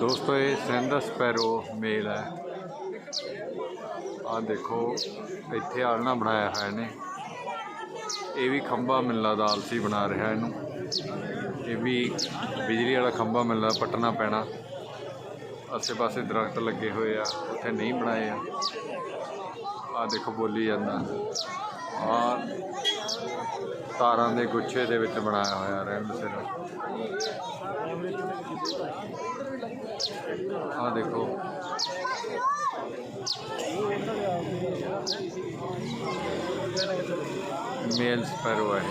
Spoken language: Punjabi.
ਦੋਸਤੋ, ਇਹ ਸਿੰਧ ਸਪੈਰੋ ਮੇਲ ਹੈ। ਆ ਦੇਖੋ, ਇੱਥੇ ਆਲਣਾ ਬਣਾਇਆ ਹੋਇਆ ਨੇ ਇਹ ਵੀ ਖੰਭਾ ਮਿਲਣਾ ਦਾ ਆਲਸੀ ਬਣਾ ਰਿਹਾ ਇਹਨੂੰ। ਇਹ ਵੀ ਬਿਜਲੀ ਵਾਲਾ ਖੰਭਾ ਮਿਲਣਾ, ਪੱਟਣਾ ਪੈਣਾ। ਆਸੇ ਪਾਸੇ ਦਰਖਤ ਲੱਗੇ ਹੋਏ ਆ, ਉੱਥੇ ਨਹੀਂ ਬਣਾਏ ਆ। ਆ ਦੇਖੋ, ਬੋਲੀ ਜਾਂਦਾ। ਆ ਤਾਰਾਂ ਦੇ ਗੁੱਛੇ ਦੇ ਵਿੱਚ ਬਣਾਇਆ ਹੋਇਆ ਰਹਿਣ ਸਿਰ। ਆ ਦੇਖੋ। ਮੇਲ ਸਪੈਰੋ ਹੈ